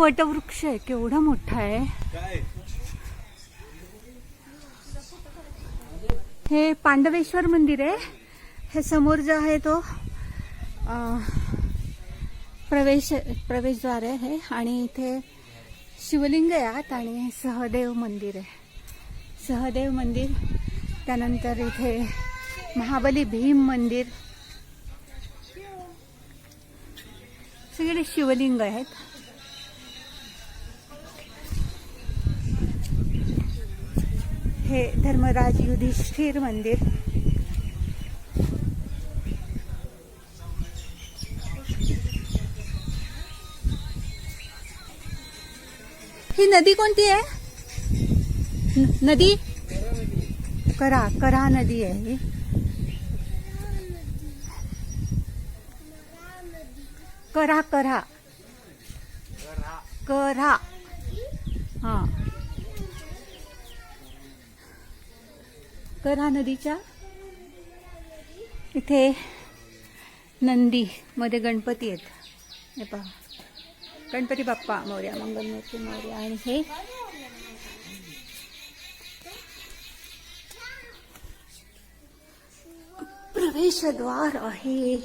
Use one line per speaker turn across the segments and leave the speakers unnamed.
वटवृक्ष आहे केवढा मोठा आहे. हे पांडवेश्वर मंदिर आहे. हे समोर जो आहे तो प्रवेश प्रवेशद्वार आहे हे. आणि इथे शिवलिंग आहे आत आणि हे सहदेव मंदिर आहे. सहदेव मंदिर त्यानंतर इथे महाबली भीम मंदिर. सगळे शिवलिंग आहेत. हे धर्मराज युधिष्ठिर मंदिर. ही नदी कोणती आहे? नदी? करा करा नदी आहे ही. करा करा. करा. हा. करा नदीच्या? इथे नंदी मध्ये गणपती आहेत. हे पहा. गणपती बाप्पा मौर्या मंगलमूर्ती मौर्या आणि हे प्रवेशद्वार आहे.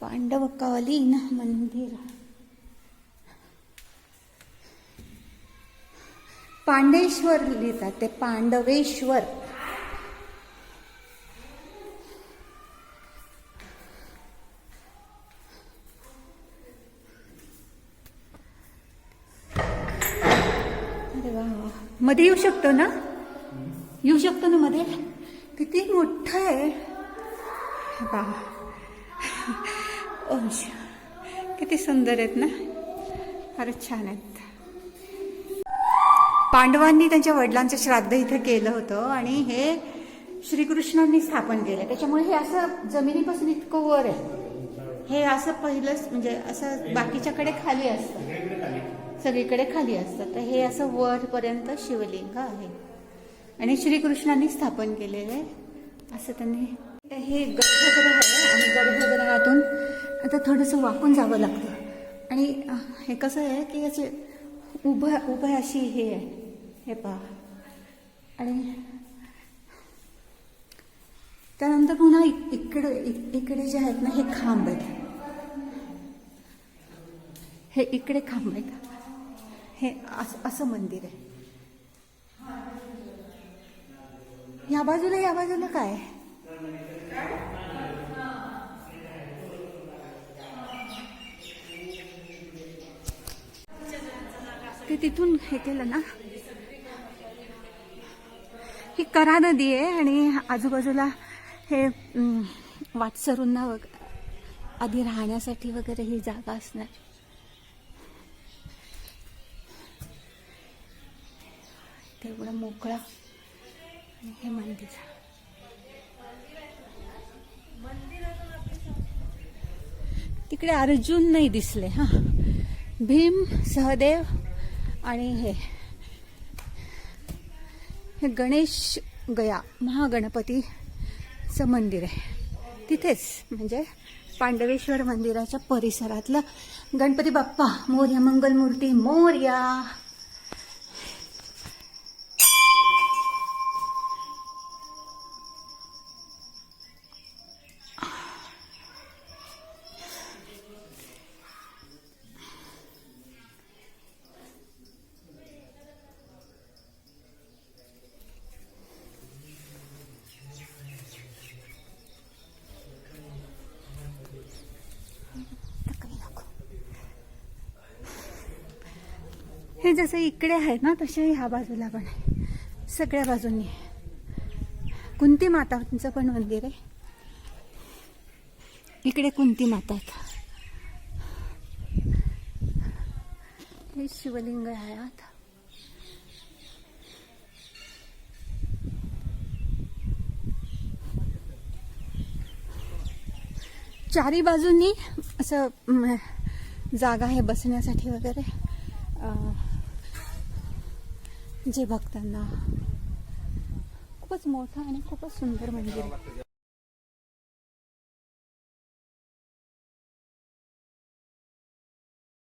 पांडवकालीन मंदिर. पांडेश्वर लिहितात ते पांडवेश्वर. अरे वा मध्ये येऊ शकतो ना? येऊ शकतो ना मध्ये? किती मोठं आहे. बा किती सुंदर आहेत ना? फारच छान आहेत. पांडवांनी त्यांच्या वडिलांचं श्राद्ध इथे केलं होतं आणि हे श्रीकृष्णांनी स्थापन केलं. त्याच्यामुळे हे असं जमिनीपासून इतकं वर आहे. हे असं पहिलंच म्हणजे असं बाकीच्याकडे खाली असतं. सगळीकडे खाली असतं. तर हे असं वरपर्यंत शिवलिंग आहे. आणि श्रीकृष्णांनी स्थापन केलेलं आहे. असं त्यांनी हे गर्भगृह आहे आणि गर्भगृहातून आता थोडंसं वाकून जावं लागतं. आणि हे कसं आहे की याचे उभं उभं अशी हे आहे. हे पहा. आणि त्यानंतर पुन्हा इकडे इकडे जे आहेत ना हे खांब आहेत. हे इकडे खांब आहेत. हे असं असं मंदिर आहे. या बाजूला या बाजूला काय ते तिथून हे केलं ना. ही करा नदी आहे आणि आजूबाजूला हे वाटसरूंना वग आधी राहण्यासाठी वगैरे ही जागा असणार. तेवढं मोकळा. आणि हे मंदिर. तिकडे अर्जुन नाही दिसले हा. भीम सहदेव आणि हे. हे गणेश गया महागणपतीचं मंदिर आहे. तिथेच म्हणजे पांडवेश्वर मंदिराच्या परिसरातलं गणपती बाप्पा मोर्या मंगलमूर्ती मोर्या. हे जसं इकडे आहे ना तसे ह्या बाजूला पण आहे. सगळ्या बाजूंनी. कुंती मातांचं पण मंदिर आहे. इकडे कुंती माता आहेत. हे शिवलिंग आहे आत. चारी बाजूंनी असं जागा आहे बसण्यासाठी वगैरे. जे भक्तांना खूपच मोठं आणि खूपच सुंदर मंदिर. आहे